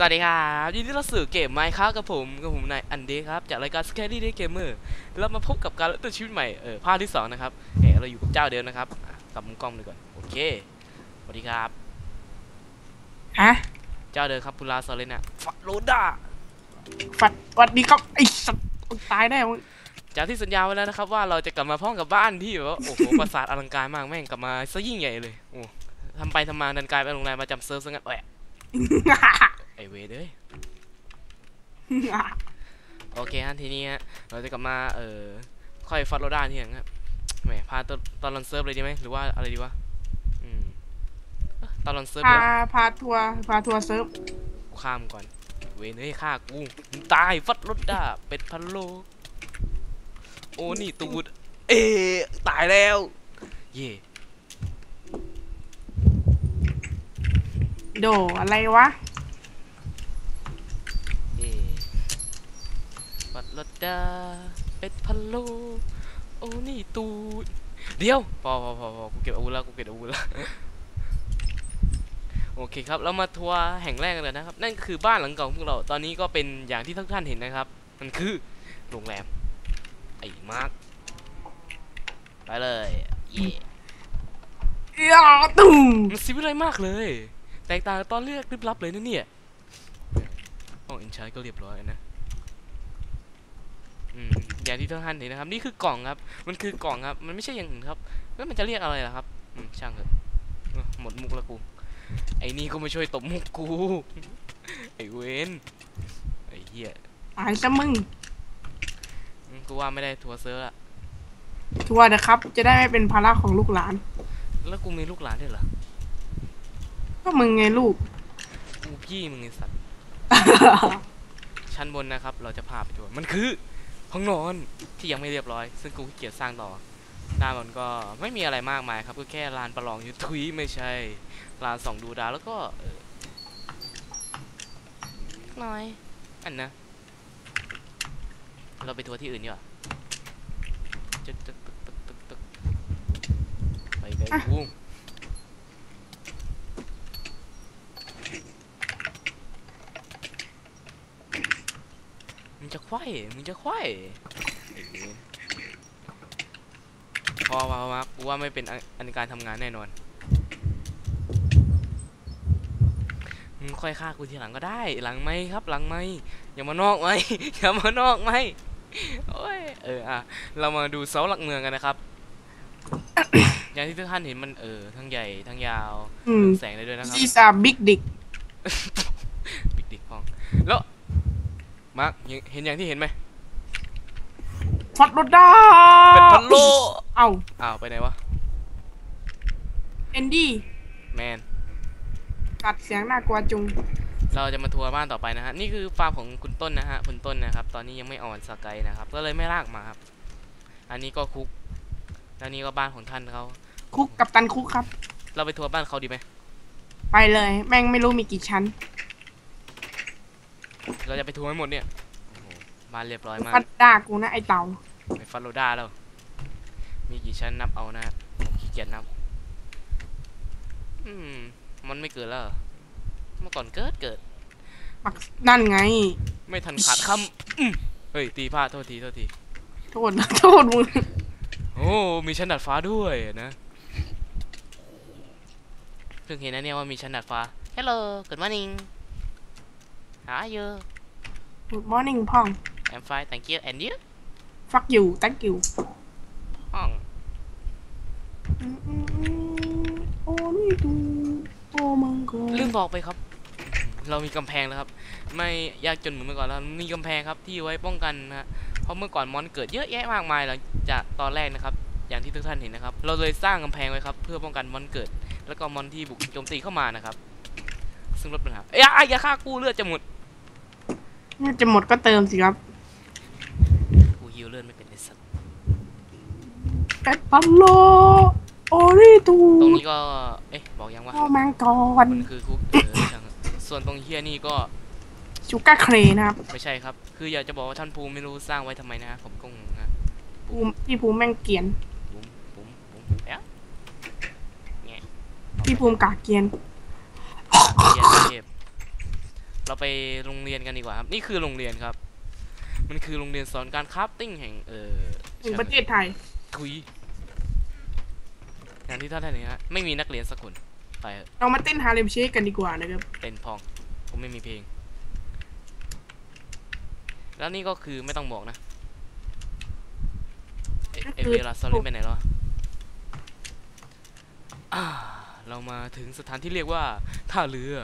สวัสดีครับยินดีต้อนรับสู่เกมไมค์ครับกับผมกับผมนายอันเดย์ครับจากรายการ Scary Day Gamer แล้วมาพบกับการเริ่มต้นชีวิตใหม่เออภาคที่สองนะครับเออเราอยู่กับเจ้าเดิมนะครับอะกลับมุมกล้องเลยก่อนโอเคสวัสดีครับ ฮะเจ้าเดิมครับพุลาซอเลนะฟัดโรด้าฝัดหวัดดีครับไอ้สัตว์มึงตายแน่มึงจากที่สัญญาไว้แล้วนะครับว่าเราจะกลับมาพร้อมกับบ้านที่แบบว่าโอ้โห ปราสาทอลังการมากแม่งกลับมาซะยิ่งใหญ่เลยโอ้ทำไปทำมาดันกลายเป็นโรงแรมประจำเซิร์ฟซะงั้นแหวะ ไอเวรเอ้ยโอเคฮะทีนี้ฮะเราจะกลับมาเออค่อยฟัดโรด้าทีหลังครับแหมพาตอนตอนรันเซิร์ฟเลยดีไหมหรือว่าอะไรดีวะอืมเอ้อตอนรันเซิร์ฟพา เดี๋ยวพาทัวร์ พาทัวร์เซิร์ฟ กูข้ามก่อน เวนเฮ้ยฆ่ากูมึงตายฟัดโรด้าเป็ดพันโล โอ้นี่ตูดเอ๊ะตายแล้ว เย่โด อะไรวะ เย่ ฟัดโรด้าเป็ดพันโลโอ้นี่ตูดเดี๋ยวพอพอพอพอกูเก็บอาวุธแล้วกูเก็บอาวุธแล้วโอเคครับเรามาทัวร์แห่งแรกกันเลยนะครับ นั่นก็คือบ้านหลังเก่าของพวกเราตอนนี้ก็เป็นอย่างที่ทุกท่านเห็นนะครับ มันคือโรงแรมไอ้มาร์คไปเลยเย่ยาตุ้มมันซิวิไลมากเลย แตกต่างกับตอนเลือกลึกลับเลยนะเนี่ยห้องอินชาร์ก็เรียบร้อยนะ อืมอย่างที่ทุกท่านเห็นนะครับ นี่คือกล่องครับ มันคือกล่องครับ มันไม่ใช่อย่างอื่นครับแล้วมันจะเรียกอะไรล่ะครับอืมช่างเถอะเออหมดมุกแล้วกู ไอ้นี่ก็มาช่วยตบมุกกู ไอ้เวนไอ้เหี้ยตายซะมึงอืมกูว่าไม่ได้ทัวร์เซอร์ละทัวร์นะครับ จะได้ไม่เป็นภาระของลูกหลาน แล้วกูมีลูกหลานด้วยเหรอ ก็มึงไงลูก กูพี่มึงไอ้สัตว์ชั้นบนนะครับ เราจะพาไปดูมันคือ ห้องนอนที่ยังไม่เรียบร้อย ซึ่งกูขี้เกียจสร้างต่อหน้ามันก็ไม่มีอะไรมากมายครับก็แค่ลานประลองยูทวีไม่ใช่ลานส่องดูดาวแล้วก็เออน้อยอันนะเราไปทัวร์ที่อื่นดีกว่าจึ๊กตึ๊กตึ๊กตึ๊กตึ๊กตึ๊กไปไกลอะกูมึ งจะไขว้มึงจะไขว้ไอ้เวนพอมามากูว่าไม่เป็นอันอันการทำงานแน่นอนมึงค่อยฆ่ากูทีหลังก็ได้ หลังไหมครับ หลังไหมอย่ามานอกไหมอย่ามานอกไหมโอ้ยเอออะเรามาดูเสาหลักเมืองกันนะครับ อย่างที่ทุกท่านเห็นมันเออทั้งใหญ่ทั้งยาวอืมแสงได้ด้วยนะครับซีซาบิ๊กดิกปิดดิกห้องแล้ว มาร์คเห็นเห็นอย่างที่เห็นไหมฟัดรถด้าเป็นพันโลเอ้าอ้าวไปไหนวะเอนดี้แมนกัดเสียงน่ากลัวจุง เราจะมาทัวร์บ้านต่อไปนะฮะ นี่คือฟาร์มของคุณต้นนะฮะ คุณต้นนะครับ ตอนนี้ยังไม่อ่อนสกายนะครับ ก็เลยไม่ลากมาครับ อันนี้ก็คุก แล้วนี่ก็บ้านของท่านเขาคุกกับตันคุกครับ เราไปทัวร์บ้านเขาดีไหม ไปเลย แม่งไม่รู้มีกี่ชั้น เราจะไปทัวร์ให้หมดเนี่ยโอ้โหบ้านเรียบร้อยมากฟัดด้ากูนะไอเต่าไปฟันโรด้าแล้ว มีกี่ชั้นนับเอานะผมขี้เกียจนับ อืม มันไม่เกิดแล้วเหรอเมื่อก่อนเกิดเกิด ปักนั่นไง ไม่ทันขาดคำอืมเฮ้ย ตีพลาดโทษทีโทษที โทษโทษมึงโอ้ มีชั้นดัดฟ้าด้วยนะเพิ่งเห็นนะเนี่ยว่ามีชั้นดัดฟ้า Hello good morning How are you Good morning พ่อง I'm fine thank you and you fuck you thank you ห้องโอ้นี่ดูโอ้มังกรลืมบอกไปครับ เรามีกำแพงแล้วครับ ไม่ยากจนเหมือนเมื่อก่อนแล้วมีกำแพงครับที่ไว้ป้องกันนะฮะเพราะเมื่อก่อนมอนเกิดเยอะแยะมากมายหลังจากตอนแรกนะครับ อย่างที่ทุกท่านเห็นนะครับ เราเลยสร้างกำแพงไว้ครับ เพื่อป้องกันมอนเกิด แล้วก็มอนที่บุกโจมตีเข้ามานะครับ ซึ่งลดปัญหาเอ้ยอย่าอย่าฆ่ากูเลือดจะหมดเนี่ยจะหมดก็เติมสิครับกูฮิวเลือดไม่เป็นไอ้สัตว์เป็ดปัลโลโอ้นี่ดูตรงนี้ก็ เอ๊ะ บอกยังว่าโอ้มังกรมันคือคุกเออช่างเถอะส่วนตรงเฮียนี่ก็ชูก้าเครนะครับ ไม่ใช่ครับ คืออยากจะบอกว่าท่านภูมิไม่รู้สร้างไว้ทำไมนะฮะผมก็งงนะภูมิพี่ภูมิแม่งเกรียนบุ้มบุ้มบุ้มเอ๊ะพี่ภูมิกากเกรียนเฮียเทพ เราไปโรงเรียนกันดีกว่าครับ นี่คือโรงเรียนครับ มันคือโรงเรียนสอนการคราฟติ้งแห่งเออแห่งประเทศไทยคุยอย่างที่ท่านท่านเห็นฮะไม่มีนักเรียนสักคนไปเถอะเรามาเต้นฮาเลมเชคกันดีกว่านะครับเต้นพองผมไม่มีเพลง แล้วนี่ก็คือไม่ต้องบอกนะเอเอเวลาซอลินไปไหนแล้วอะอ่าเรามาถึงสถานที่เรียกว่าท่าเรือ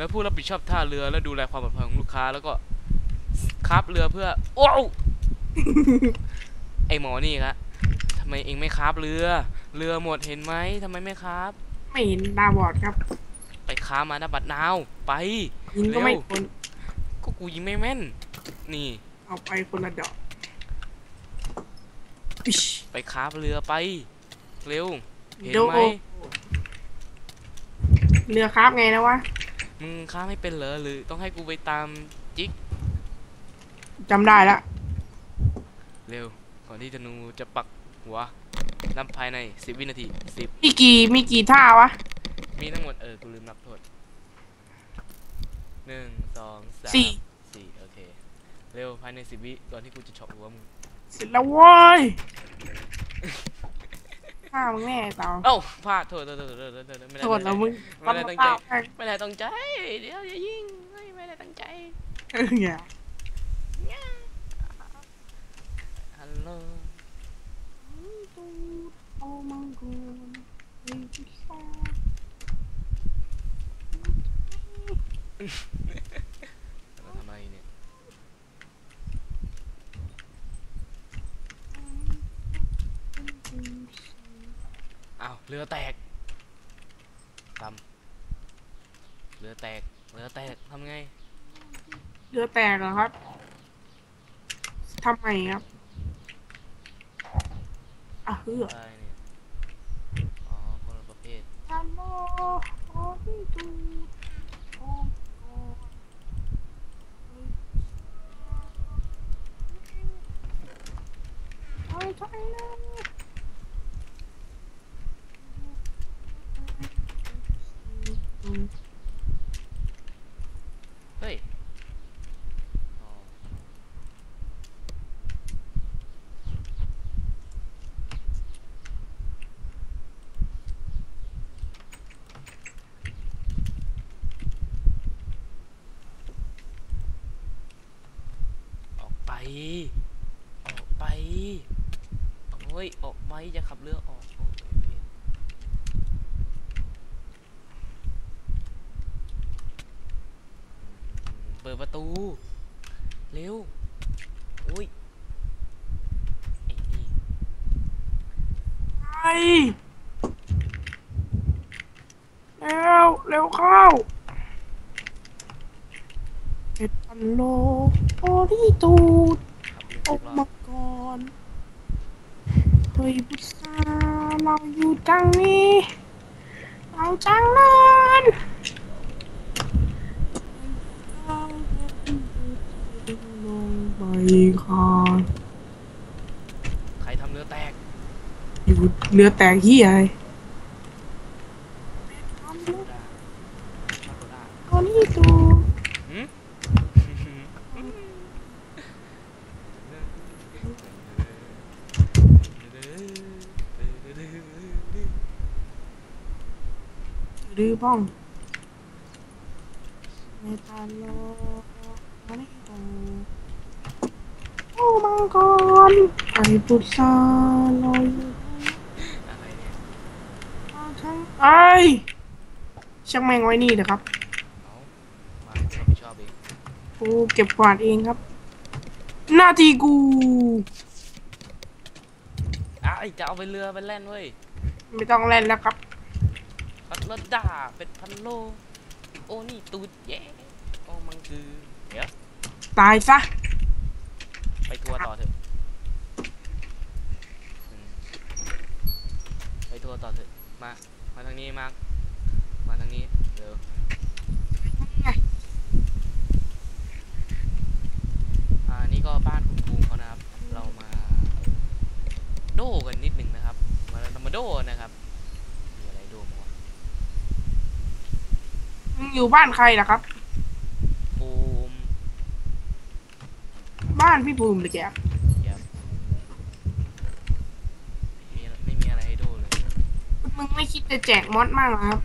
แล้วผู้รับผิดชอบท่าเรือและดูแลความปลอดภัยของลูกค้าแล้วก็คราบเรือเพื่อโอ้วไอหมอนี่ครับทำไมเองไม่คราบเรือ เรือหมดเห็นไหมทำไมไม่คราบไม่เห็นตาบอดครับ ไปค้ามานะบัดนาวไปยิงก็ไม่เร็วคนก็กูยิงไม่แม่น นี่ เอาไปคนละดอกอิ๊ชไปคราบเรือไป เร็ว เห็นโดไหมเรือครับไงนะวะ มึงค้าไม่เป็นเหรอหรือต้องให้กูไปตามจิกจำได้ละเร็ว ก่อนที่ธนูจะปักหัวนับภายใน10วินาที10มีกี่มีกี่ท่าวะ มีทั้งหมดเออกูลืมนับโทษหนึ่งสองสามสี่ สี่โอเค เร็วภายใน10วิก่อนที่กูจะเฉาะหัวมึงเสร็จแล้วเว้ย ฆ่ามึงแน่เต่าเอ้าพลาดโทษโทษโทษโทษโทษโทษไม่ได้โทษแล้วมึงไม่ได้ตั้งใจฆ่าไม่ได้ตั้งใจเดี๋ยวอย่ายิงไม่ไม่ได้ตั้งใจเออเนี่ยฮัลโหลโอ้มังกรไอ้พิซซ่าเราทำอะไรเนี่ย อ้าวเรือแตกทำเรือแตกเรือแตกทำไง เรือแตกเหรอครับทำไมครับอะเฮืออะไรเนี่ยอ๋อคนละประเภทฮัลโหลโอ้พี่ตูโอ้โอ้ใช่ใช่นะเฮ้ย อ๋อออกไป ออกไป โอ้ย ออกไปจะขับเรือออกโอ้ยเวียนเปิดประตู เร็ว อุ้ยไอ้นี่ ไปเร็วเร็วเข้าเอ็ดพันโลโอที่ตูดออ้รอมาก่อนเฮ้ยพุทธาเราอยู่จังนี้เราจังนั้นลงไปค่ะ ใครทำเรือแตก อยู่ เรือแตกที่ไอโซดาโซดาตอนนี้ตูหืมดื้อบ้องเมตาโลตอนนี้ตูโอ้มังกรไอพุทธาเราอยู่ อะไรเนี่ย ไอ้ยช่างแม่งไว้นี่นะครับ เอามารับผิดชอบเองกูเก็บกวาดเองครับ หน้าที่กู อ้ายจะเอาไปเรือไปแล่นเว้ยไม่ต้องเล่นแล้วครับ พัดรถดาเป็นพันโล โอ้นี่ตูดแย่โอ้มันคือเดี๋ยวตายซะ ไปทัวร์ต่อเถอะอืมไปทัวร์ต่อเถอะมา มาทางนี้มากมาทางนี้เดี๋ยวอ่านี่ก็บ้านคุณครูเขานะครับ เรามาโดกันนิดหนึ่งนะครับ มาเรามาโดนะครับมีอะไรโดมั้งวอยู่บ้านใครนะครับ ภูมิ บ้านพี่ภูมิเลยแก มึงไม่คิดจะแจกมอดมากเหรอครับ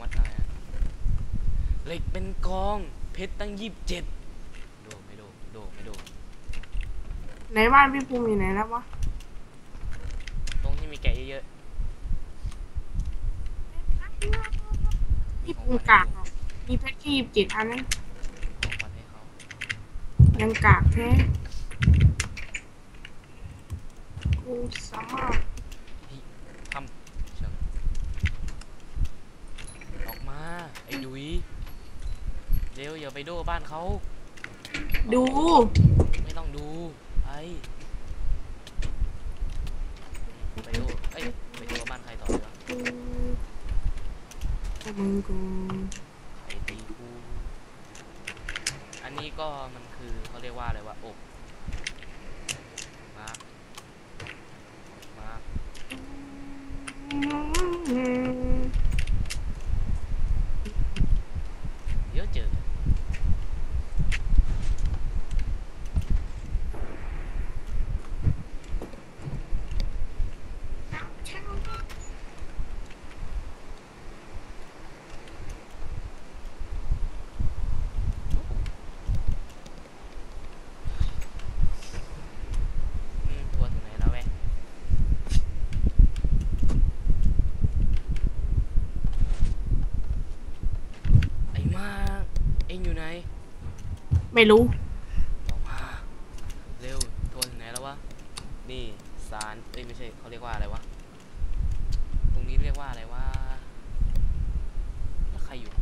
มัดอะไรอะเหล็กเป็นกอง เพชรตั้งยี่สิบเจ็ดดูไม่ดูดูไม่ดูไหนบ้านพี่ภูมิอยู่ไหนแล้ววะตรงที่มีแกะเยอะพี่ภูมิกากเหรอมีแพ็กกี้เจ็ดอันนั้นๆของขวัญให้เขายังกากแท้กูสามารถ ทำเชิงออกมา ไอ้ดุยเร็วอย่าไปโดบ้านเขาดู ไม่ต้องดูไปไปดูเอ้ยไปดูบ้านใครต่อดีวะมึงกูใครตีกูอันนี้ก็มันคือเขาเรียกว่าอะไรวะอบมาร์คมาร์คเดี๋ยวเจอ อืมทัวร์ถึงไหนแล้วแวะไอ้มาเอ็งอยู่ไหน ไม่รู้ออกมาเร็วทัวร์ถึงไหนแล้ววะ นี่สารเอ้ยไม่ใช่เขาเรียกว่าอะไรวะ ตรงนี้เรียกว่าอะไรวะ แล้วใครอยู่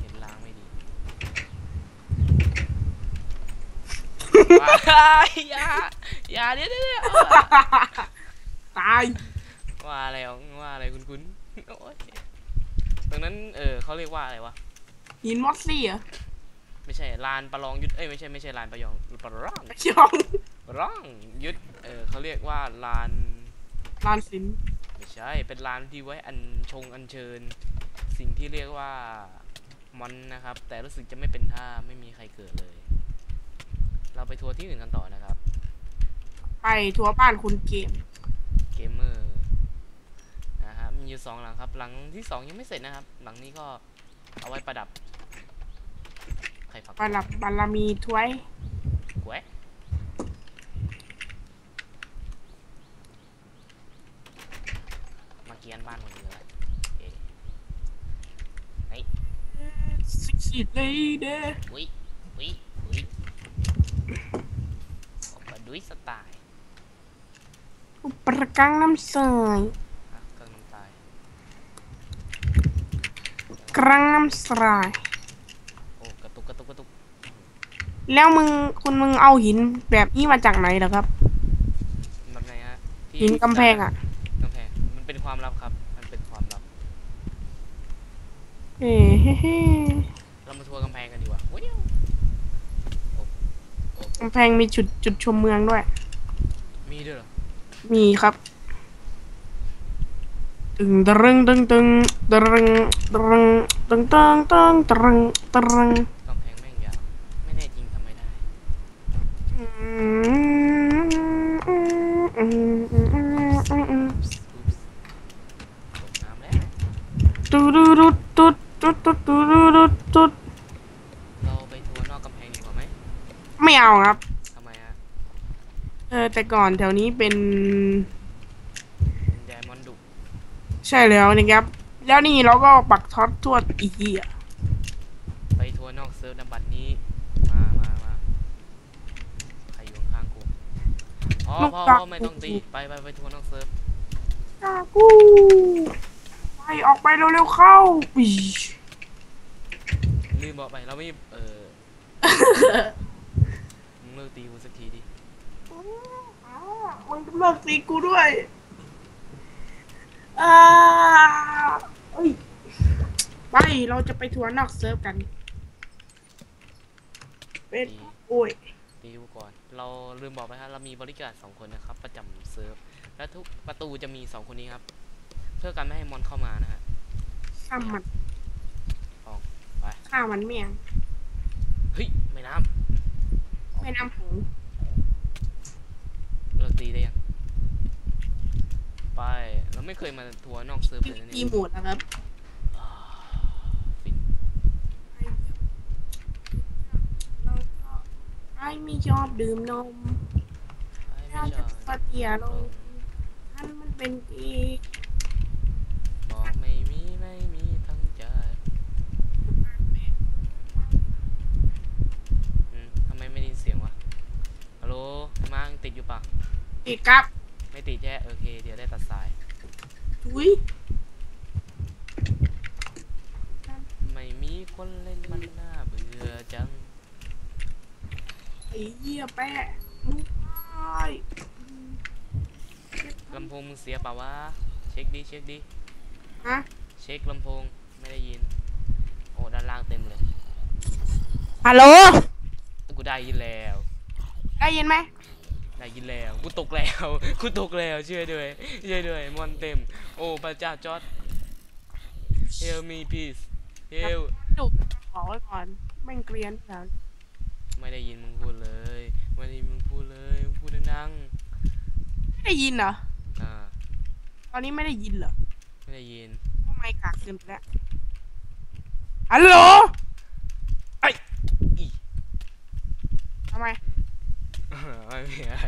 เห็นล้างไม่ดี ว้ายอย่าอย่าเดี๋ยวเดี๋ยวเดี๋ยวตาย ว่าอะไรอะว่าอะไรคุณคุณโอ๊ย ตรงนั้นเออเขาเรียกว่าอะไรวะหินมอสซี่เหรอไม่ใช่ลานประลองยุทธเอ้ยไม่ใช่ไม่ใช่ลานประยองประลองยองประลองยุทธเออเขาเรียกว่าลานลานสินไม่ใช่เป็นลานที่ไว้อัญชงอัญเชิญ สิ่งที่เรียกว่ามอนนะครับ แต่รู้สึกจะไม่เป็นท่าไม่มีใครเกิดเลย เราไปทัวร์ที่อื่นกันต่อนะครับ ไปทัวร์บ้านคุณเกมเกมเมอร์นะฮะ มีอยู่สองหลังครับ หลังที่สองยังไม่เสร็จนะครับ หลังนี้ก็เอาไว้ประดับใครฝักบารบารมีถ้วยแกวะมาเกียนบ้านคนเดียวแล้วเอ๊ะสิสิเลยเด้อุ้ยอุ้ยอุ้ยออกมาดุยสไตล์ประกังน้ำใส ฮะเครื่องน้ำตาย กรังน้ำใสโอ้กระตุกกระตุกกระตุกแล้วมึงคุณมึงเอาหินแบบนี้มาจากไหนเหรอครับ แบบไหนฮะที่หินกำแพงอะ กำแพงมันเป็นความลับครับ มันเป็นความลับเฮ้เฮ้เฮ้เรามาทัวร์กำแพงกันดีกว่าว้าวโอ้โอ้กำแพงมีจุดจุดชมเมืองด้วย มีด้วยเหรอมีครับ ตึงตรึงตึงตึงตรึงตรึงตึงตึงตึงตรึงตรึงกำแพงแม่งยาวไม่แน่จริงทำไม่ได้อืมอืมอืมอืมอืมอืมอืมตกน้ำแล้วตูดูดูตุ๊ดตุ๊ดตุ๊ดตูดูดูตุ๊ดเราไปทัวร์นอกกำแพงดีกว่าไหมไม่เอาครับทำไมฮะเออแต่ก่อนแถวนี้เป็น ใช่แล้วนะครับ แล้วนี่เราก็ปักท็อตทั่วอีกทีอะไปทัวร์นอกเซิร์ฟนบัตรนี้ มามามาใครอยู่ข้างๆกูอ๋อพ่อพ่อไม่ต้องตี ไปไปไปทัวร์นอกเซิร์ฟกากูไปออกไปเร็วๆเข้าปีลืมบอกไปเราไม่เออมึงเลิกตีกูสักทีดิมึงเลิกตีกูด้วยอ่าเอ้ย ไปเราจะไปทัวร์นอกเซิร์ฟกัน เป็นตีโอ้ยตีกูก่อน เราลืมบอกไปฮะเรามีบริการสองคนนะครับ ประจำเซิร์ฟ และทุกประตูจะมีสองคนนี้ครับ เพื่อกันไม่ให้มอนเข้ามานะฮะข้ามมันออกไปข้ามันเมี่ยงไเฮ้ยแม่น้แม่น้ำโขงำเราตีได้ยัง ไป เราไม่เคยมาทัวร์นอกเซิร์ฟเลยนะพีเนี่ยโหมดนะครับฟินเราก็ไอ้ไม่ชอบดื่มนมไอ้ไม่ถ้าชจะอบปฏิยาลงท่านมันเป็นเอีกบอกไม่มีไม่มีทั้งใจอืมทำไมไม่ได้ยินเสียงวะฮัลโหลมายังติดอยู่ปะติดครับ ไม่ติดแย่โอเค เดี๋ยวได้ตัดสายทุยไม่มีคนเล่นมันน่าเบื่อจัง ไอ้เหี้ยแปะมึงตายลำโพงมึงเสียเปล่าวะ เช็คดิ เช็คดิ ฮะ เช็คลำโพง ไม่ได้ยิน โอ้ ด้านล่างเต็มเลย ฮัลโหล กูได้ยินแล้ว ได้ยินไหม ได้ยินแล้วกูตกแล้วกูตกแล้วช่วยด้วยช่วยด้วยมอนเต็ม โอ้พระเจ้าจอร์ด help me please help ดุขอไว้ก่อนแม่งเกรียนแล้วไม่ได้ยินมึงพูดเลยไม่ได้ยินมึงพูดเลยมึงพูดดังไม่ได้ยินเหรอๆอ่าตอนนี้ไม่ได้ยินเหรอไม่ได้ยินทำไมกากเกินไปแล้วฮัลโหลอีทำไม ไม่มีอะไร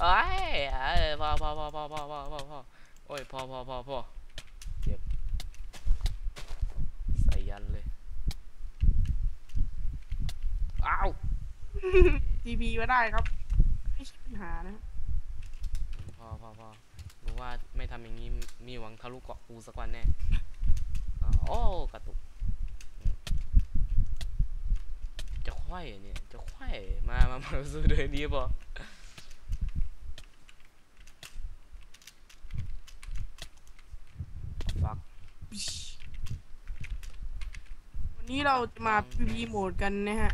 เอ้ยเอ้ยพอพอพอพอพอพอพอพอโอ้ยพอพอพอพอเจ็บใส่ยันเลย อ้าวทีบีมาได้ครับ ไม่ใช่ปัญหานะพอพอพอรู้ว่าไม่ทำอย่างนี้มีหวังทะลุเกาะกูสักวันแน่อ่าโอ้ กระตุกอืม จะไขว้อะเนี่ย จะไขว้มา มา มาสู้ด้วยดีป่ะฟักวันนี้เราจะมาพีบีโหมดกันนะฮะ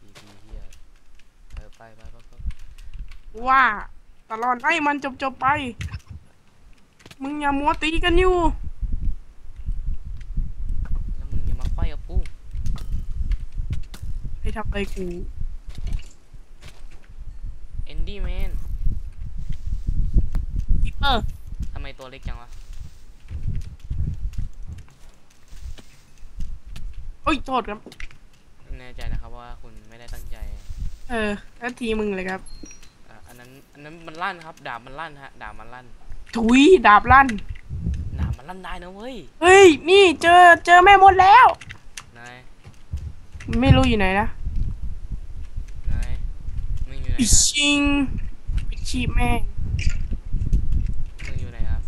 ทีทีเฮียเออไปไปไปไปว่าตลอดให้มันจบจบๆไป มึงอย่ามัวตีกันอยู่ แล้วมึงอย่ามาไขว้กับกู ไป ทำอะไรกูเอนดี้แมนคิปเปอร์ทำไมตัวเล็กจังวะโอ้ยโทษครับ แน่ใจนะครับว่าคุณไม่ได้ตั้งใจ เออแล้วทีมึงเลยครับอะอันนั้นอันนั้นมันลั่นครับ ดาบมันลั่นฮะ ดาบมันลั่น ถุยดาบลั่น ดาบมันลั่นได้นะเว้ย เฮ้ย นี่เจอเจอแม่มดแล้ว นาย ไม่รู้อยู่ไหนนะ นายมึงอยู่ไหน ปิฮะชิงปิชีแม่งมึงอยู่ไหนครับ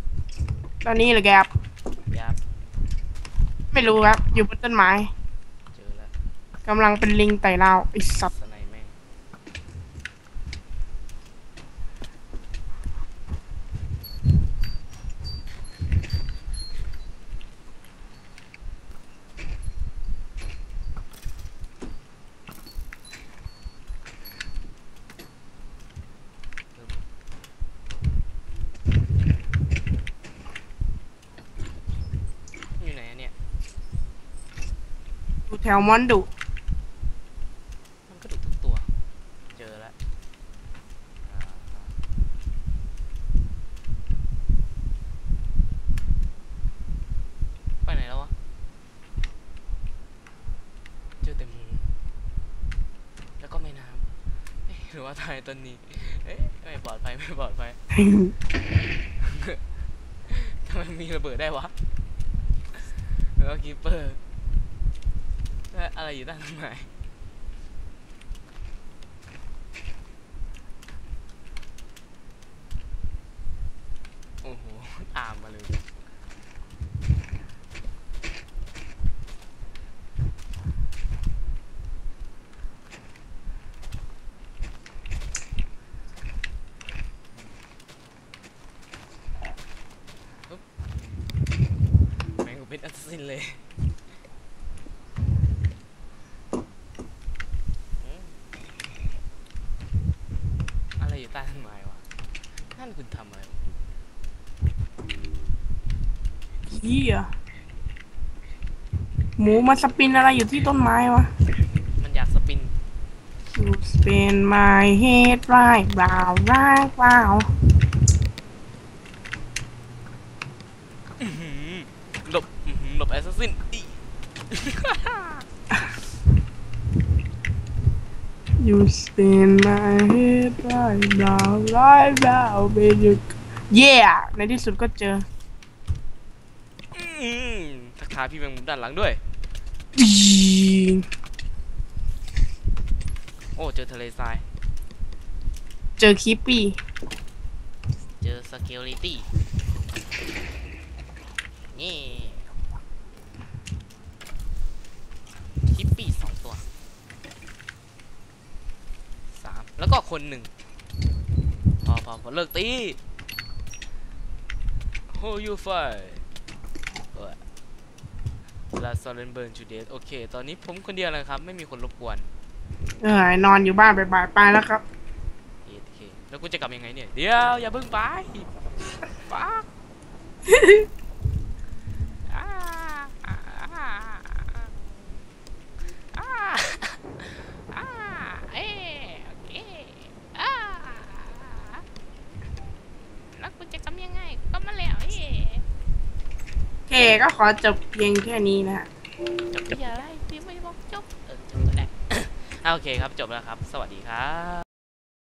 ตอนนี้เหรอแกครับยับไม่รู้ครับ อยู่บนต้นไม้เจอแล้วกำลังเป็นลิงไต่ราวไอ้สัตว์ สไนแม่งอยู่ไหนอะเนี่ย อยู่แถวมอนดุมันก็ดุทุกตัว เจอแล้วอ่าฮะไปไหนแล้ววะ เจอแต่หมูแล้วก็แม่น้ำเอ๊ะหรือว่าตายต้นนี้ เอ๊ะไม่ปลอดภัยไม่ปลอดภัย ทำไมมีระเบิดได้วะ แล้วก็คีปเปอร์ และอะไรอยู่ด้านในโอ้โห ตามมาเลยแม่งเป็นแอสซัสซินเลยอืมอะไรอยู่ใต้ต้นไม้วะ นั่นคุณทำอะไรวะ เฮียหมูมาสปินอะไรอยู่ที่ต้นไม้วะ You spin my head right round right round อื้อหือหลบอื้อหือหลบแอสซัสซินอี You spin my head right round right round baby Yeah ในที่สุดก็เจออื้ อทักทายพี่แมงมุมด้านหลังด้วยอีโอ้เจอทะเลทราย เจอคิปปี้ เจอสเกลิตี้ นี่ฮิปปี้สองตัวสามแล้วก็คนหนึ่งพอพอพอเลิกตีโฮยูไฟ ลาซอเลนเบิร์นจูเดสโอเค ตอนนี้ผมคนเดียวเลยครับ ไม่มีคนรบกวน เออนอนอยู่บ้านบ่ายๆไปแล้วครับโอเค แล้วกูจะกลับยังไงเนี่ย เดี๋ยว อย่าเพิ่งไปปักอ่าอ่าอ่าอ่าอ่าเอ๊ะโอเคอ่าแล้วกูจะกำยังไงก็มาแล้วเอ๊ะ โอเค ก็ขอจบเพียงแค่นี้นะฮะจบที่าไรพี่ไม่บอกจบเออจบก็ได้อะโอเคครับจบแล้วครับ สวัสดีครับ